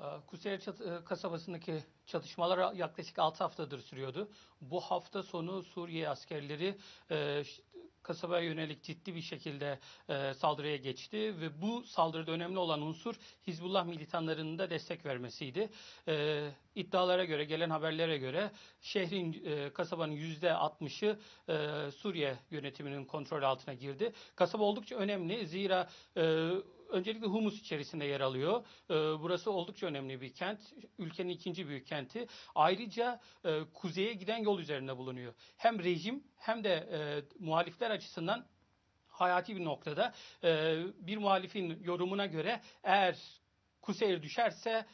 Ee, Kuseyir e, kasabasındaki çatışmalar yaklaşık 6 haftadır sürüyordu. Bu hafta sonu Suriye askerleri e, kasabaya yönelik ciddi bir şekilde e, saldırıya geçti ve bu saldırıda önemli olan unsur Hizbullah militanlarının da destek vermesiydi. E, iddialara göre, gelen haberlere göre şehrin, e, kasabanın yüzde 60'ı e, Suriye yönetiminin kontrol altına girdi. Kasaba oldukça önemli zira e, öncelikle Humus içerisinde yer alıyor. Ee, Burası oldukça önemli bir kent. Ülkenin ikinci büyük kenti. Ayrıca e, kuzeye giden yol üzerinde bulunuyor. Hem rejim hem de e, muhalifler açısından hayati bir noktada e, bir muhalifin yorumuna göre eğer Kuseyir düşerse e,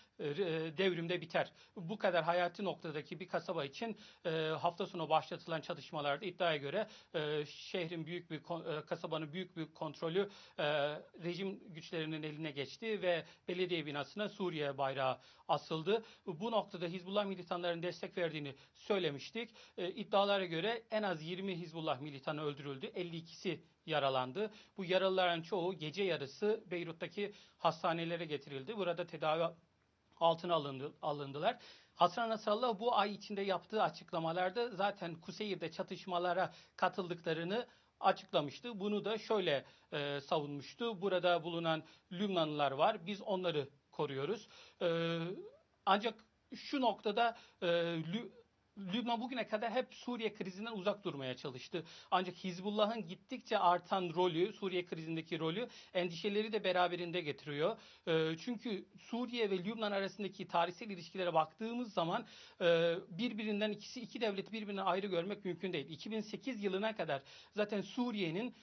devrimde biter. Bu kadar hayati noktadaki bir kasaba için e, hafta sonu başlatılan çatışmalarda iddiaya göre e, şehrin büyük bir e, kasabanın büyük bir kontrolü e, rejim güçlerinin eline geçti ve belediye binasına Suriye bayrağı asıldı. Bu noktada Hizbullah militanlarının destek verdiğini söylemiştik. E, iddialara göre en az 20 Hizbullah militanı öldürüldü. 52'si yaralandı. Bu yaralıların çoğu gece yarısı Beyrut'taki hastanelere getirildi. Burada tedavi altına alındı, alındılar. Hasan Nasrallah bu ay içinde yaptığı açıklamalarda zaten Kuseyir'de çatışmalara katıldıklarını açıklamıştı. Bunu da şöyle e, savunmuştu. Burada bulunan Lübnanlılar var. Biz onları koruyoruz. E, ancak şu noktada e, Lübnan bugüne kadar hep Suriye krizinden uzak durmaya çalıştı. Ancak Hizbullah'ın gittikçe artan rolü, Suriye krizindeki rolü endişeleri de beraberinde getiriyor. Ee, çünkü Suriye ve Lübnan arasındaki tarihsel ilişkilere baktığımız zaman e, birbirinden ikisi iki devlet birbirinden ayrı görmek mümkün değil. 2008 yılına kadar zaten Suriye'nin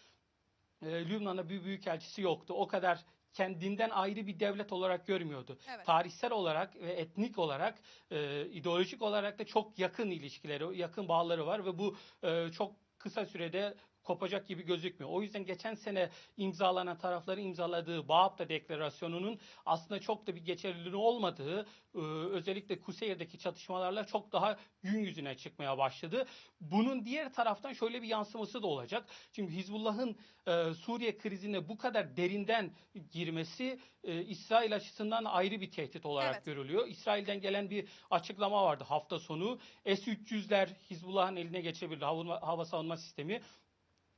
e, Lübnan'da bir büyükelçisi yoktu. O kadar kendinden ayrı bir devlet olarak görmüyordu. Evet. Tarihsel olarak ve etnik olarak, e, ideolojik olarak da çok yakın ilişkileri, yakın bağları var ve bu e, çok kısa sürede kopacak gibi gözükmüyor. O yüzden geçen sene imzalanan tarafların imzaladığı Bağapta Deklarasyonu'nun aslında çok da bir geçerliliği olmadığı, e, özellikle Kuseyir'deki çatışmalarla çok daha gün yüzüne çıkmaya başladı. Bunun diğer taraftan şöyle bir yansıması da olacak. Çünkü Hizbullah'ın e, Suriye krizine bu kadar derinden girmesi e, İsrail açısından ayrı bir tehdit olarak Evet. görülüyor. İsrail'den gelen bir açıklama vardı hafta sonu. S-300'ler Hizbullah'ın eline geçebilir hava, hava savunma sistemi.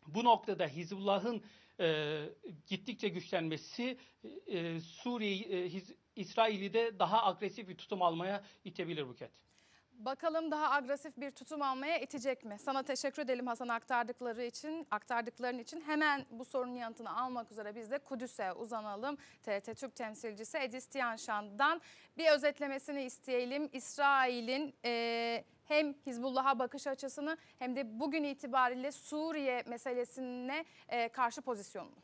Bu noktada Hizbullah'ın e, gittikçe güçlenmesi e, Suriye, e, İsrail'i de daha agresif bir tutum almaya itebilir Buket. Bakalım daha agresif bir tutum almaya itecek mi? Sana teşekkür edelim Hasan aktardıkları için, aktardıkların için. Hemen bu sorunun yanıtını almak üzere biz de Kudüs'e uzanalım. TRT Türk temsilcisi Edis Tiyanşan'dan bir özetlemesini isteyelim. İsrail'in e, hem Hizbullah'a bakış açısını hem de bugün itibariyle Suriye meselesine e, karşı pozisyonunu.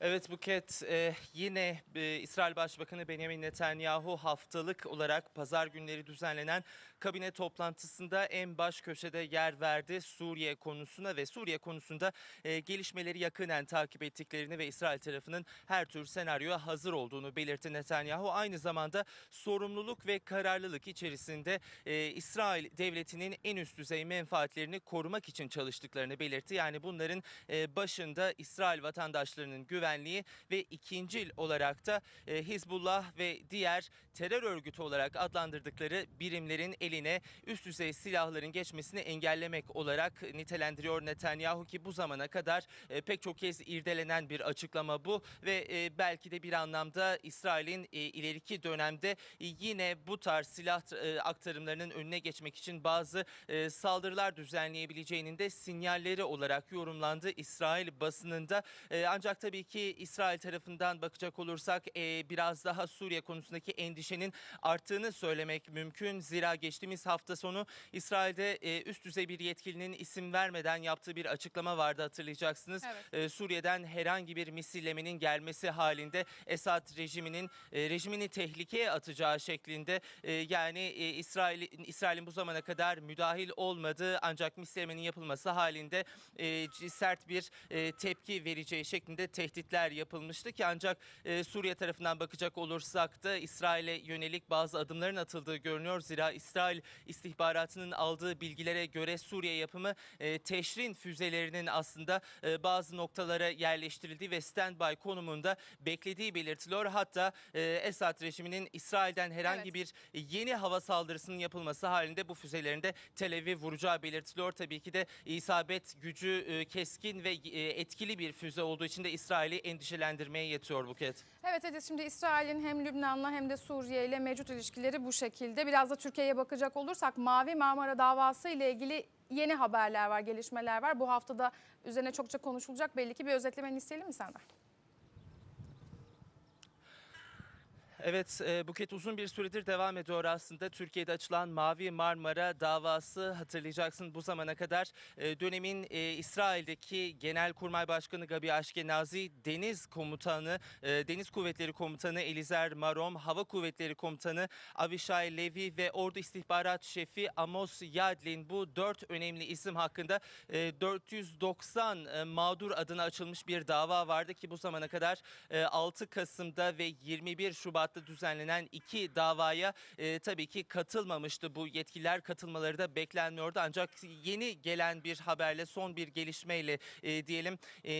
Evet Buket e, yine e, İsrail Başbakanı Benjamin Netanyahu haftalık olarak pazar günleri düzenlenen kabine toplantısında en baş köşede yer verdi Suriye konusuna ve Suriye konusunda e, gelişmeleri yakinen takip ettiklerini ve İsrail tarafının her tür senaryoya hazır olduğunu belirtti Netanyahu. Aynı zamanda sorumluluk ve kararlılık içerisinde e, İsrail devletinin en üst düzey menfaatlerini korumak için çalıştıklarını belirtti. Yani bunların e, başında İsrail vatandaşlarının güvenliği ve ikincil olarak da e, Hizbullah ve diğer terör örgütü olarak adlandırdıkları birimlerin eline üst düzey silahların geçmesini engellemek olarak nitelendiriyor Netanyahu ki bu zamana kadar e, pek çok kez irdelenen bir açıklama bu ve e, belki de bir anlamda İsrail'in e, ileriki dönemde yine bu tarz silah aktarımlarının önüne geçmek için bazı saldırılar düzenleyebileceğinin de sinyalleri olarak yorumlandı İsrail basınında. Ancak tabii ki İsrail tarafından bakacak olursak biraz daha Suriye konusundaki endişenin arttığını söylemek mümkün. Zira geçtiğimiz hafta sonu İsrail'de e, üst düzey bir yetkilinin isim vermeden yaptığı bir açıklama vardı hatırlayacaksınız. Evet. E, Suriye'den herhangi bir misillemenin gelmesi halinde Esad rejiminin e, rejimini tehlikeye atacağı şeklinde e, yani e, İsrail İsrail'in bu zamana kadar müdahil olmadığı ancak misillemenin yapılması halinde e, sert bir e, tepki vereceği şeklinde tehditler yapılmıştı ki ancak e, Suriye tarafından bakacak olursak da İsrail'e yönelik bazı adımların atıldığı görünüyor. Zira İsrail İsrail istihbaratının aldığı bilgilere göre Suriye yapımı e, teşrin füzelerinin aslında e, bazı noktalara yerleştirildiği ve standby konumunda beklediği belirtiliyor. Hatta e, Esad rejiminin İsrail'den herhangi Evet. bir yeni hava saldırısının yapılması halinde bu füzelerin de Tel Aviv vuracağı belirtiliyor. Tabii ki de isabet gücü e, keskin ve e, etkili bir füze olduğu için de İsrail'i endişelendirmeye yetiyor Buket. Evet Edis şimdi İsrail'in hem Lübnan'la hem de Suriye ile mevcut ilişkileri bu şekilde. Biraz da Türkiye'ye bakacak olursak Mavi Marmara davası ile ilgili yeni haberler var, gelişmeler var. Bu haftada üzerine çokça konuşulacak. Belli ki bir özetlemeni isteyelim mi senden? Evet e, Buket uzun bir süredir devam ediyor aslında. Türkiye'de açılan Mavi Marmara davası hatırlayacaksın bu zamana kadar e, dönemin e, İsrail'deki Genelkurmay Başkanı Gabi Ashkenazi, Deniz Komutanı, Deniz Kuvvetleri Komutanı Elizer Marom, Hava Kuvvetleri Komutanı Avishai Levi ve Ordu İstihbarat Şefi Amos Yadlin bu dört önemli isim hakkında e, 490 e, mağdur adına açılmış bir dava vardı ki bu zamana kadar e, 6 Kasım'da ve 21 Şubat'ta düzenlenen iki davaya e, tabii ki katılmamıştı. Bu yetkililer katılmaları da beklenmiyordu. Ancak yeni gelen bir haberle son bir gelişmeyle e, diyelim e,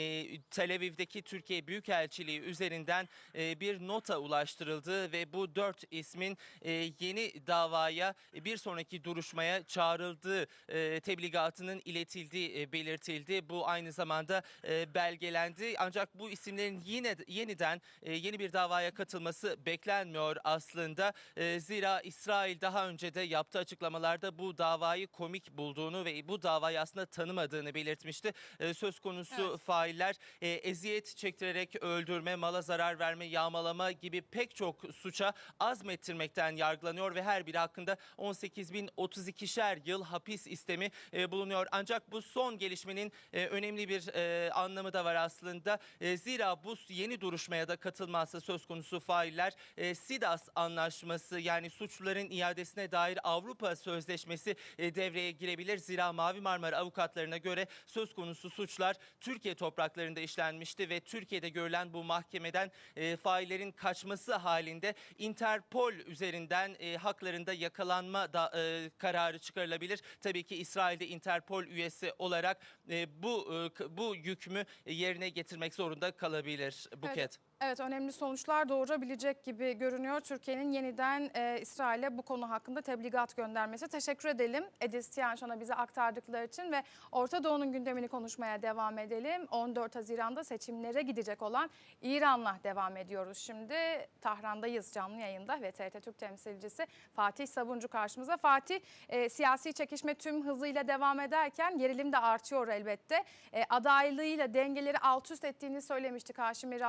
Tel Aviv'deki Türkiye Büyükelçiliği üzerinden e, bir nota ulaştırıldı ve bu dört ismin e, yeni davaya e, bir sonraki duruşmaya çağrıldığı e, tebligatının iletildiği e, belirtildi. Bu aynı zamanda e, belgelendi. Ancak bu isimlerin yine yeniden e, yeni bir davaya katılması beklenmiyor aslında. E, zira İsrail daha önce de yaptığı açıklamalarda bu davayı komik bulduğunu ve bu davayı aslında tanımadığını belirtmişti. E, söz konusu Evet. failler e, eziyet çektirerek öldürme, mala zarar verme, yağmalama gibi pek çok suça azmettirmekten yargılanıyor ve her biri hakkında 18.032'şer yıl hapis istemi e, bulunuyor. Ancak bu son gelişmenin e, önemli bir e, anlamı da var aslında. E, zira bu yeni duruşmaya da katılmazsa söz konusu failler e, SIDAS anlaşması yani suçluların iadesine dair Avrupa Sözleşmesi e, devreye girebilir. Zira Mavi Marmara avukatlarına göre söz konusu suçlar Türkiye topraklarında işlenmişti ve Türkiye'de görülen bu mahkemeden e, faillerin kaçması halinde Interpol üzerinden e, haklarında yakalanma da, e, kararı çıkarılabilir. Tabii ki İsrail'de Interpol üyesi olarak e, bu e, bu yükmü yerine getirmek zorunda kalabilir Buket. Evet önemli sonuçlar doğurabilecek gibi görünüyor. Türkiye'nin yeniden e, İsrail'e bu konu hakkında tebligat göndermesi. Teşekkür edelim Edis Tiyanşan'a bize aktardıkları için ve Orta Doğu'nun gündemini konuşmaya devam edelim. 14 Haziran'da seçimlere gidecek olan İran'la devam ediyoruz şimdi. Tahran'dayız canlı yayında ve TRT Türk temsilcisi Fatih Sabuncu karşımıza. Fatih e, siyasi çekişme tüm hızıyla devam ederken gerilim de artıyor elbette. E, adaylığıyla dengeleri alt üst ettiğini söylemiştik Haşimi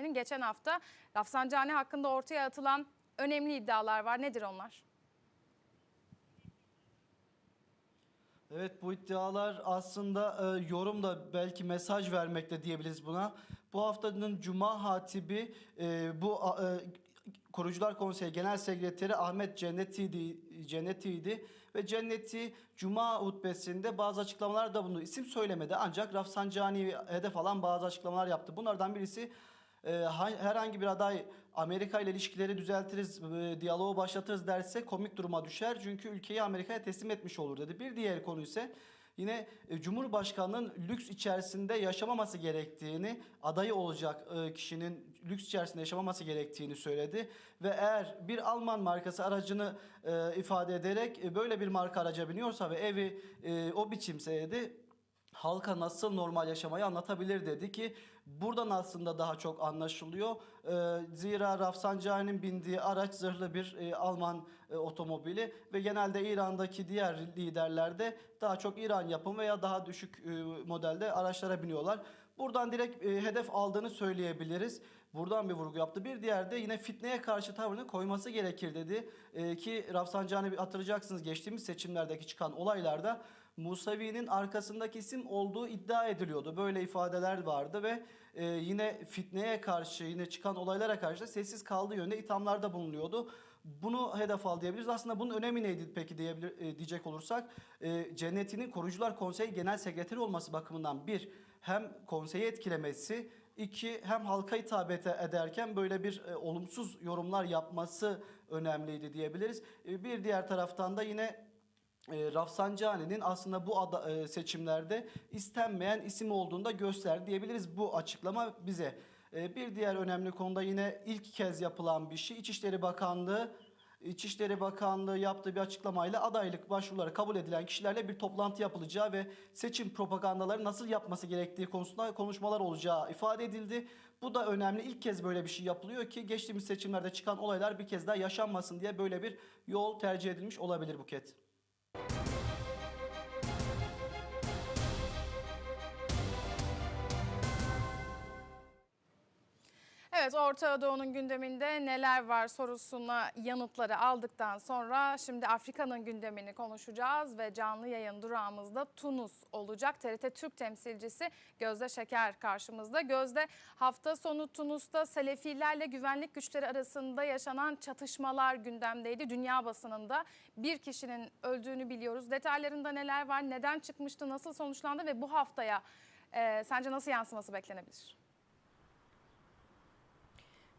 Rafsanjani'nin geçen hafta. Rafsanjani hakkında ortaya atılan önemli iddialar var. Nedir onlar? Evet bu iddialar aslında e, yorum da belki mesaj vermekte diyebiliriz buna. Bu haftanın Cuma hatibi e, bu e, Korucular Konseyi Genel Sekreteri Ahmet Cenneti'ydi, Cenneti'ydi ve Cenneti Cuma hutbesinde bazı açıklamalar da bulundu. İsim söylemedi ancak Rafsanjani hedef alan bazı açıklamalar yaptı. Bunlardan birisi herhangi bir aday Amerika ile ilişkileri düzeltiriz, e, diyaloğu başlatırız derse komik duruma düşer. Çünkü ülkeyi Amerika'ya teslim etmiş olur dedi. Bir diğer konu ise yine e, Cumhurbaşkanı'nın lüks içerisinde yaşamaması gerektiğini, adayı olacak e, kişinin lüks içerisinde yaşamaması gerektiğini söyledi. Ve eğer bir Alman markası aracını ifade ederek böyle bir marka araca biniyorsa ve evi o biçimse dedi halka nasıl normal yaşamayı anlatabilir dedi ki buradan aslında daha çok anlaşılıyor. Ee, zira Rafsanjani'nin bindiği araç zırhlı bir e, Alman e, otomobili ve genelde İran'daki diğer liderlerde daha çok İran yapımı veya daha düşük e, modelde araçlara biniyorlar. Buradan direkt hedef aldığını söyleyebiliriz. Buradan bir vurgu yaptı. Bir diğer de yine fitneye karşı tavrını koyması gerekir dedi. Ki Rafsanjani hatırlayacaksınız geçtiğimiz seçimlerdeki çıkan olaylarda Musavi'nin arkasındaki isim olduğu iddia ediliyordu. Böyle ifadeler vardı ve e, yine fitneye karşı yine çıkan olaylara karşı sessiz kaldığı yönde ithamlarda bulunuyordu. Bunu hedef al diyebiliriz. Aslında bunun önemi neydi peki diyebilir, e, diyecek olursak e, Cenneti'nin Korucular Konseyi Genel Sekreteri olması bakımından bir hem konseyi etkilemesi İki hem halka hitap ede- ederken böyle bir e, olumsuz yorumlar yapması önemliydi diyebiliriz. E, bir diğer taraftan da yine e, Rafsanjani'nin aslında bu ada- e, seçimlerde istenmeyen isim olduğunu da gösterdi diyebiliriz bu açıklama bize. E, bir diğer önemli konuda yine ilk kez yapılan bir şey İçişleri Bakanlığı İçişleri Bakanlığı yaptığı bir açıklamayla adaylık başvuruları kabul edilen kişilerle bir toplantı yapılacağı ve seçim propagandaları nasıl yapması gerektiği konusunda konuşmalar olacağı ifade edildi. Bu da önemli. İlk kez böyle bir şey yapılıyor ki geçtiğimiz seçimlerde çıkan olaylar bir kez daha yaşanmasın diye böyle bir yol tercih edilmiş olabilir Buket. Evet Orta Doğu'nun gündeminde neler var sorusuna yanıtları aldıktan sonra şimdi Afrika'nın gündemini konuşacağız ve canlı yayın durağımızda Tunus olacak. TRT Türk temsilcisi Gözde Şeker karşımızda. Gözde hafta sonu Tunus'ta Selefilerle güvenlik güçleri arasında yaşanan çatışmalar gündemdeydi. Dünya basınında bir kişinin öldüğünü biliyoruz. Detaylarında neler var, neden çıkmıştı, nasıl sonuçlandı ve bu haftaya e, sence nasıl yansıması beklenebilir?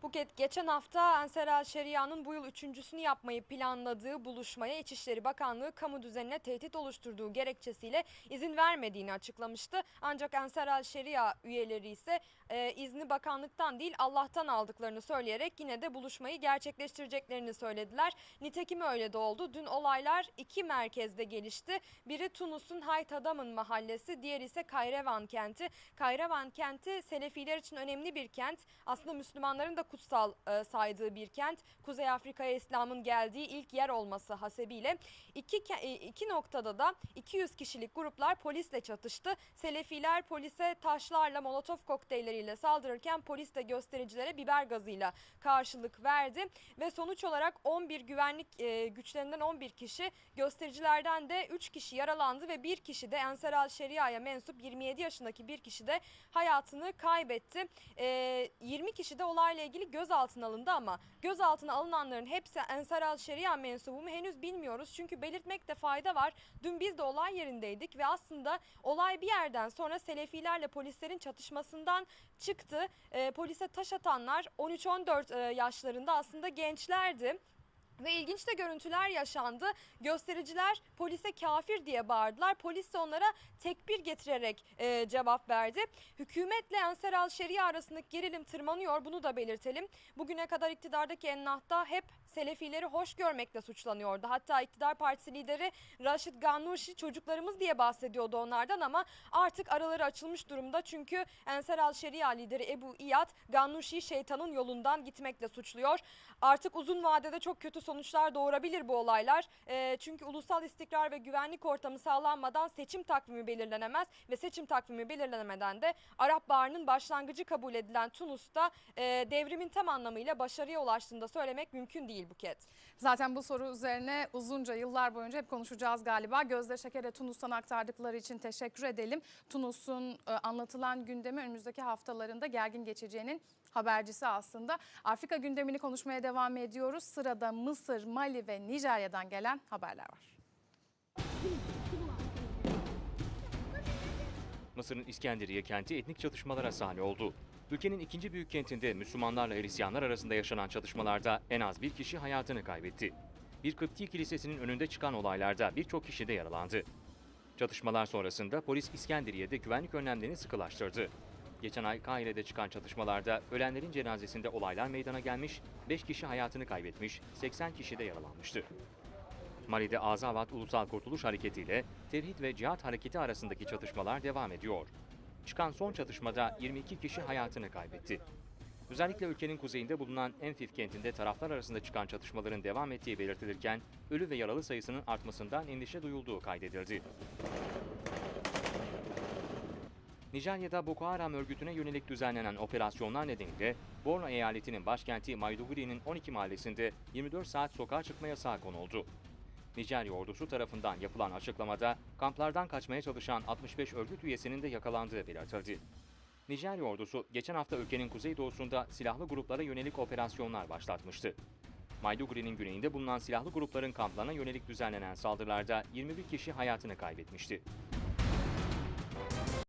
Buket geçen hafta Enser El Şeria'nın bu yıl üçüncüsünü yapmayı planladığı buluşmaya İçişleri Bakanlığı kamu düzenine tehdit oluşturduğu gerekçesiyle izin vermediğini açıklamıştı. Ancak Enser El Şeria üyeleri ise e, izni bakanlıktan değil Allah'tan aldıklarını söyleyerek yine de buluşmayı gerçekleştireceklerini söylediler. Nitekim öyle de oldu. Dün olaylar iki merkezde gelişti. Biri Tunus'un Hayt Adam'ın mahallesi, diğeri ise Kayrevan kenti. Kayrevan kenti Selefiler için önemli bir kent. Aslında Müslümanların da kutsal e, saydığı bir kent. Kuzey Afrika'ya İslam'ın geldiği ilk yer olması hasebiyle iki, e, iki noktada da 200 kişilik gruplar polisle çatıştı. Selefiler polise taşlarla, molotof kokteylleriyle saldırırken polis de göstericilere biber gazıyla karşılık verdi ve sonuç olarak 11 güvenlik e, güçlerinden 11 kişi göstericilerden de 3 kişi yaralandı ve bir kişi de Enser Al Şeria'ya mensup 27 yaşındaki bir kişi de hayatını kaybetti. E, 20 kişi de olayla ilgili gözaltına alındı ama gözaltına alınanların hepsi Enser Al Şeria mensubu mu henüz bilmiyoruz. Çünkü belirtmekte fayda var. Dün biz de olay yerindeydik ve aslında olay bir yerden sonra Selefilerle polislerin çatışmasından çıktı. E, polise taş atanlar 13-14 e, yaşlarında aslında gençlerdi. Ve ilginç de görüntüler yaşandı. Göstericiler polise kafir diye bağırdılar. Polis de onlara tekbir getirerek e, cevap verdi. Hükümetle Enser Al Şeria arasındaki gerilim tırmanıyor. Bunu da belirtelim. Bugüne kadar iktidardaki Ennahda hep Selefileri hoş görmekle suçlanıyordu. Hatta iktidar partisi lideri Raşit Gannuşi çocuklarımız diye bahsediyordu onlardan ama artık araları açılmış durumda. Çünkü Enser Al Şeria lideri Ebu İyad Gannuşi'yi şeytanın yolundan gitmekle suçluyor. Artık uzun vadede çok kötü sonuçlar doğurabilir bu olaylar. Ee, çünkü ulusal istikrar ve güvenlik ortamı sağlanmadan seçim takvimi belirlenemez ve seçim takvimi belirlenemeden de Arap Baharı'nın başlangıcı kabul edilen Tunus'ta e, devrimin tam anlamıyla başarıya ulaştığını da söylemek mümkün değil Buket. Zaten bu soru üzerine uzunca yıllar boyunca hep konuşacağız galiba. Gözde Şeker'e Tunus'tan aktardıkları için teşekkür edelim. Tunus'un e, anlatılan gündemi önümüzdeki haftalarında gergin geçeceğinin habercisi aslında. Afrika gündemini konuşmaya devam ediyoruz. Sırada Mısır, Mali ve Nijerya'dan gelen haberler var. Mısır'ın İskenderiye kenti etnik çatışmalara sahne oldu. Ülkenin ikinci büyük kentinde Müslümanlarla Hristiyanlar arasında yaşanan çatışmalarda en az bir kişi hayatını kaybetti. Bir Kıpti kilisesinin önünde çıkan olaylarda birçok kişi de yaralandı. Çatışmalar sonrasında polis İskenderiye'de güvenlik önlemlerini sıkılaştırdı. Geçen ay Kahire'de çıkan çatışmalarda ölenlerin cenazesinde olaylar meydana gelmiş, 5 kişi hayatını kaybetmiş, 80 kişi de yaralanmıştı. Mali'de Azavat Ulusal Kurtuluş Hareketi ile Tevhid ve Cihat Hareketi arasındaki çatışmalar devam ediyor. Çıkan son çatışmada 22 kişi hayatını kaybetti. Özellikle ülkenin kuzeyinde bulunan Enfif kentinde taraflar arasında çıkan çatışmaların devam ettiği belirtilirken ölü ve yaralı sayısının artmasından endişe duyulduğu kaydedildi. Nijerya'da Boko Haram örgütüne yönelik düzenlenen operasyonlar nedeniyle Borno eyaletinin başkenti Maiduguri'nin 12 mahallesinde 24 saat sokağa çıkma yasağı konuldu. Nijerya ordusu tarafından yapılan açıklamada kamplardan kaçmaya çalışan 65 örgüt üyesinin de yakalandığı belirtildi. Nijerya ordusu geçen hafta ülkenin kuzeydoğusunda silahlı gruplara yönelik operasyonlar başlatmıştı. Maiduguri'nin güneyinde bulunan silahlı grupların kamplarına yönelik düzenlenen saldırılarda 21 kişi hayatını kaybetmişti.